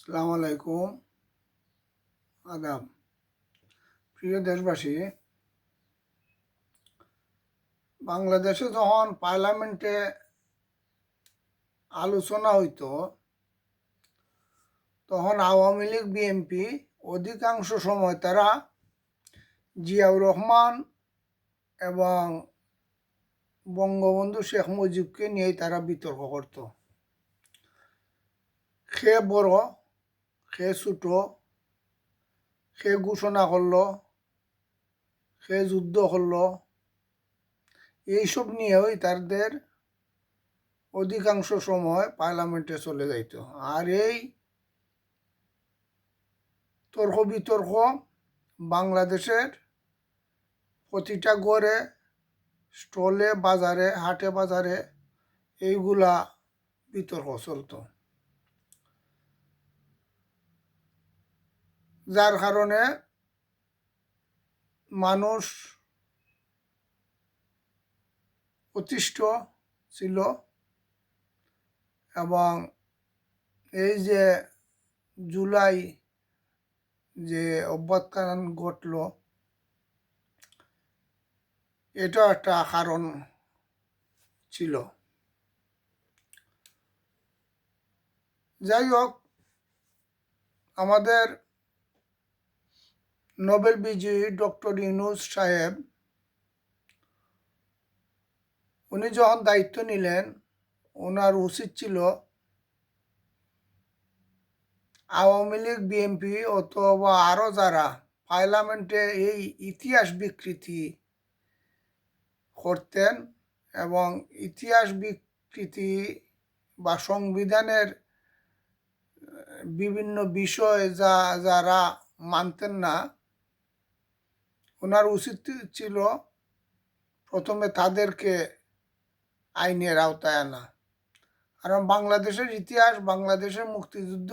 সালাম আলাইকুম। আদাব। প্রিয় দেশবাসী, বাংলাদেশে যখন পার্লামেন্টে আলোচনা হইতো, তখন আওয়ামী লীগ, বিএনপি অধিকাংশ সময় তারা জিয়াউর রহমান এবং বঙ্গবন্ধু শেখ মুজিবকে নিয়ে তারা বিতর্ক করত। সে বড় সে ছোট, সে ঘোষণা করল, সে যুদ্ধ করল। এইসব নিয়েই তাদের অধিকাংশ সময় পার্লামেন্টে চলে যাইত। আর এই তর্ক বিতর্ক বাংলাদেশের প্রতিটা গড়ে, স্টলে, বাজারে, হাটে, বাজারে এইগুলা বিতর্ক চলতো। যার কারণে মানুষ অতিষ্ঠ ছিল এবং এই যে জুলাই যে অভ্যুত্থান ঘটল এটা একটা কারণ ছিল। যাই হোক, আমাদের নোবেল বিজয়ী ডক্টর ইউনুস সাহেব, উনি যখন দায়িত্ব নিলেন, ওনার উচিত ছিল আওয়ামী লীগ, বিএনপি অথবা আরও যারা পার্লামেন্টে এই ইতিহাস বিকৃতি করতেন এবং ইতিহাস বিকৃতি বা সংবিধানের বিভিন্ন বিষয় যা, যারা মানতেন না ওনার উচিত ছিল প্রথমে তাদেরকে আইনের আওতায় আনা। কারণ বাংলাদেশের ইতিহাস, বাংলাদেশের মুক্তিযুদ্ধ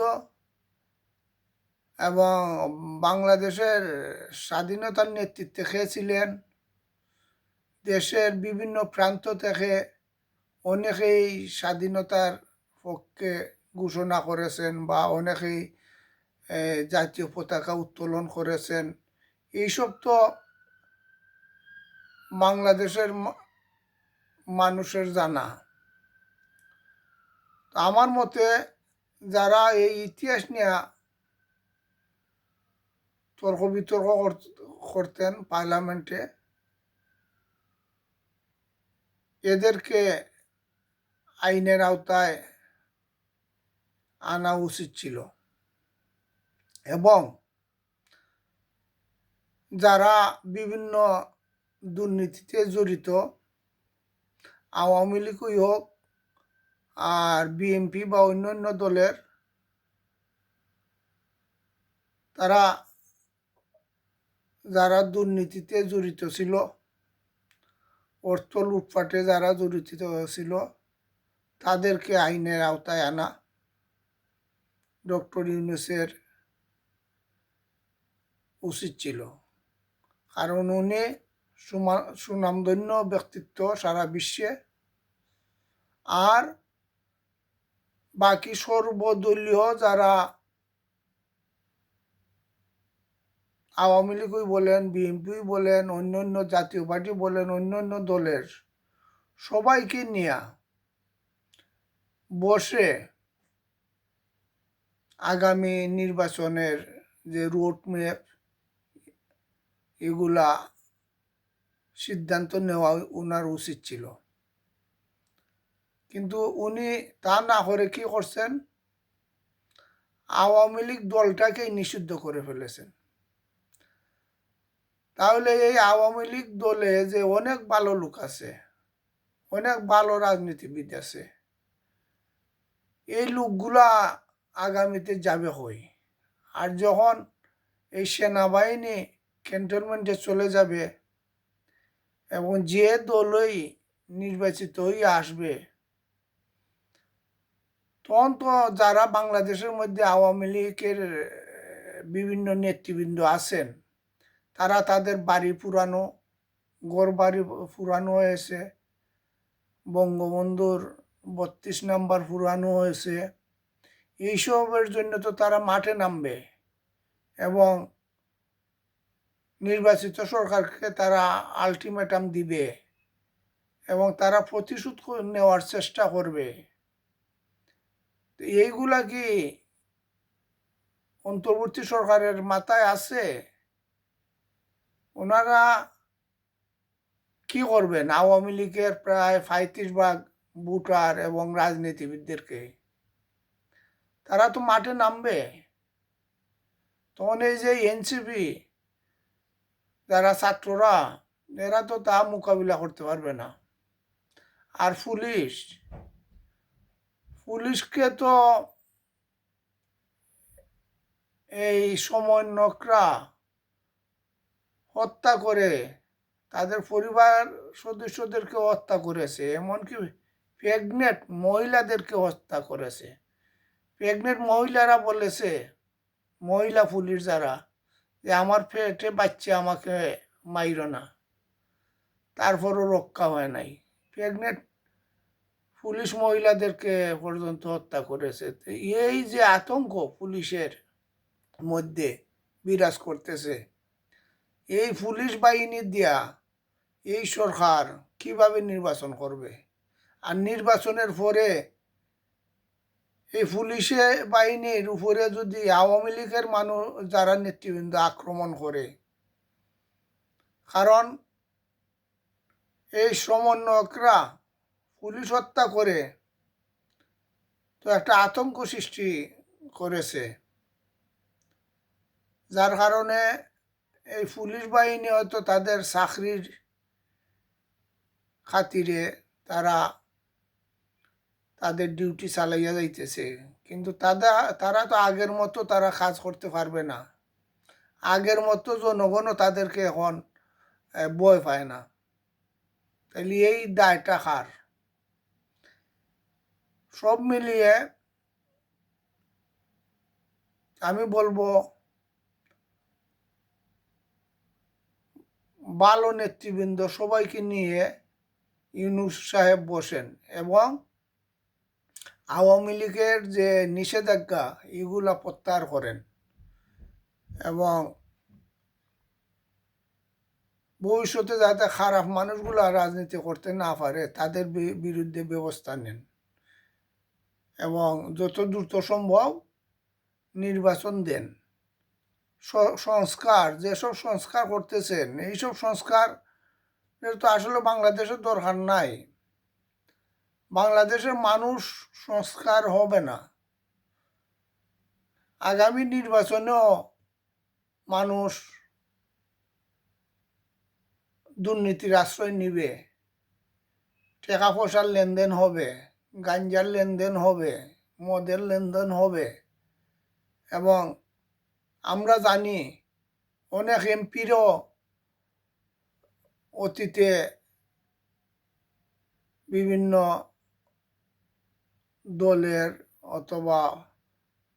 এবং বাংলাদেশের স্বাধীনতার নেতৃত্বে খেয়েছিলেন। দেশের বিভিন্ন প্রান্ত থেকে অনেকেই স্বাধীনতার পক্ষে ঘোষণা করেছেন বা অনেকেই জাতীয় পতাকা উত্তোলন করেছেন। এইসব তো বাংলাদেশের মানুষের জানা। আমার মতে যারা এই ইতিহাস নিয়ে তর্ক বিতর্ক করতেন পার্লামেন্টে, এদেরকে আইনের আওতায় আনা উচিত ছিল। এবং যারা বিভিন্ন দুর্নীতিতে জড়িত, আওয়ামী লীগই হোক আর বিএনপি বা অন্যান্য দলের, তারা যারা দুর্নীতিতে জড়িত ছিল, অর্থ লুটপাটে যারা জড়িত ছিল, তাদেরকে আইনের আওতায় আনা। ডক্টর ইউনুসের উচিত ছিল। কারণ উনি সুনামধন্য ব্যক্তিত্ব সারা বিশ্বে। আর বাকি সর্বদলীয় যারা আওয়ামী লীগই বলেন বিএনপি বলেন অন্য অন্য জাতীয় পার্টি বলেন অন্য অন্য দলের সবাইকে নিয়ে বসে আগামী নির্বাচনের যে রোড ম্যাপ এগুলা সিদ্ধান্ত নেওয়া ওনার উচিত ছিল। কিন্তু উনি তা না করে কি করছেন? আওয়ামী লীগ দলটাকেই নিষিদ্ধ করে ফেলেছেন। তাহলে এই আওয়ামী লীগ দলে যে অনেক ভালো লোক আছে, অনেক ভালো রাজনীতিবিদ আছে, এই লোকগুলা আগামীতে যাবে হই আর যখন এই সেনাবাহিনী ক্যান্টনমেন্টে চলে যাবে এবং যে দলই নির্বাচিত হয়ে আসবে, তখন তো যারা বাংলাদেশের মধ্যে আওয়ামী লীগের বিভিন্ন নেতৃবৃন্দ আছেন, তারা তাদের বাড়ি পুরানো গড় বাড়ি পুরানো হয়েছে, বঙ্গবন্ধুর বত্রিশ নাম্বার পুরানো হয়েছে, এইসবের জন্য তো তারা মাঠে নামবে এবং নির্বাচিত সরকারকে তারা আলটিমেটাম দিবে এবং তারা প্রতিশোধ নেওয়ার চেষ্টা করবে। এইগুলা কি অন্তর্বর্তী সরকারের মাথায় আছে? ওনারা কি করবেন? আওয়ামী লীগের প্রায় পঁয়ত্রিশ ভাগ ভোটার এবং রাজনীতিবিদদেরকে। তারা তো মাঠে নামবে। তখন এই যে এনসিপি যারা ছাত্ররা, এরা তো তা মোকাবিলা করতে পারবে না। আর পুলিশ, পুলিশকে তো এই সমন্বয়করা হত্যা করে, তাদের পরিবার সদস্যদেরকে হত্যা করেছে, এমনকি প্রেগনেন্ট মহিলাদেরকে হত্যা করেছে। প্রেগনেন্ট মহিলারা বলেছে, মহিলা পুলিশ যারা যে আমার পেটে বাচ্চা আমাকে মাইর না। তারপরও রক্ষা হয় নাই। প্রেগনেন্ট পুলিশ মহিলাদেরকে পর্যন্ত হত্যা করেছে। এই যে আতঙ্ক পুলিশের মধ্যে বিরাজ করতেছে, এই পুলিশ বাহিনী দিয়া এই সরকার কীভাবে নির্বাচন করবে? আর নির্বাচনের পরে এই পুলিশে বাহিনীর উপরে যদি আওয়ামী লীগের মানুষ যারা নেতৃবৃন্দ আক্রমণ করে, কারণ এই সমন্বয়করা পুলিশ হত্যা করে তো একটা আতঙ্ক সৃষ্টি করেছে। যার কারণে এই পুলিশ বাহিনী হয়তো তাদের চাকরির খাতিরে তারা তাদের ডিউটি চালাইয়া যাইতেছে। কিন্তু তারা তারা তো আগের মতো তারা কাজ করতে পারবে না। আগের মতো জনগণও তাদেরকে এখন বয় পায় না। তাহলে এই দায়টা কার? সব মিলিয়ে আমি বলব, ভালো নেতৃবৃন্দ সবাইকে নিয়ে ইউনুস সাহেব বসেন এবং আওয়ামী লীগের যে নিষেধাজ্ঞা, এগুলা প্রত্যাহার করেন। এবং ভবিষ্যতে যাতে খারাপ মানুষগুলো রাজনীতি করতে না পারে, তাদের বিরুদ্ধে ব্যবস্থা নেন। এবং যত দ্রুত সম্ভব নির্বাচন দেন। সংস্কার, যেসব সংস্কার করতেছেন, এইসব সংস্কার তো আসলে বাংলাদেশের দরকার নাই। বাংলাদেশের মানুষ সংস্কার হবে না। আগামী নির্বাচনেও মানুষ দুর্নীতির আশ্রয় নিবে। টাকা পয়সার লেনদেন হবে, গাঞ্জার লেনদেন হবে, মদের লেনদেন হবে এবং আমরা জানি অনেক এমপিরও অতীতে বিভিন্ন দলের অথবা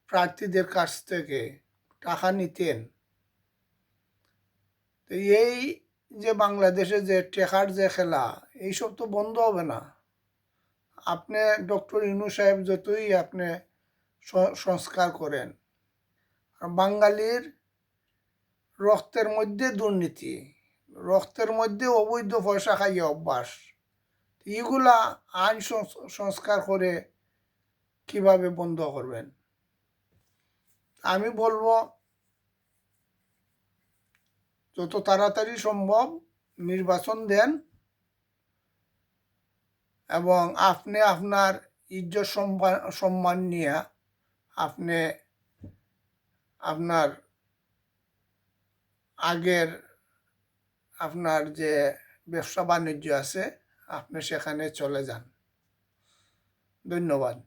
প্রার্থীদের কাছ থেকে টাকা নিতেন। তো এই যে বাংলাদেশে যে টেকার যে খেলা, এইসব তো বন্ধ হবে না। আপনি ডক্টর ইনু সাহেব যতই আপনি সংস্কার করেন বাঙালির রক্তের মধ্যে দুর্নীতি, রক্তের মধ্যে অবৈধ পয়সা খাইয়ে অভ্যাস এগুলা আইন সংস- সংস্কার করে কীভাবে বন্ধ করবেন? আমি বলব, যত তাড়াতাড়ি সম্ভব নির্বাচন দেন এবং আপনি আপনার ইজ্জত সম্মান সম্মান নিয়ে আপনি আপনার আগের আপনার যে ব্যবসা বাণিজ্য আছে, আপনি সেখানে চলে যান। ধন্যবাদ।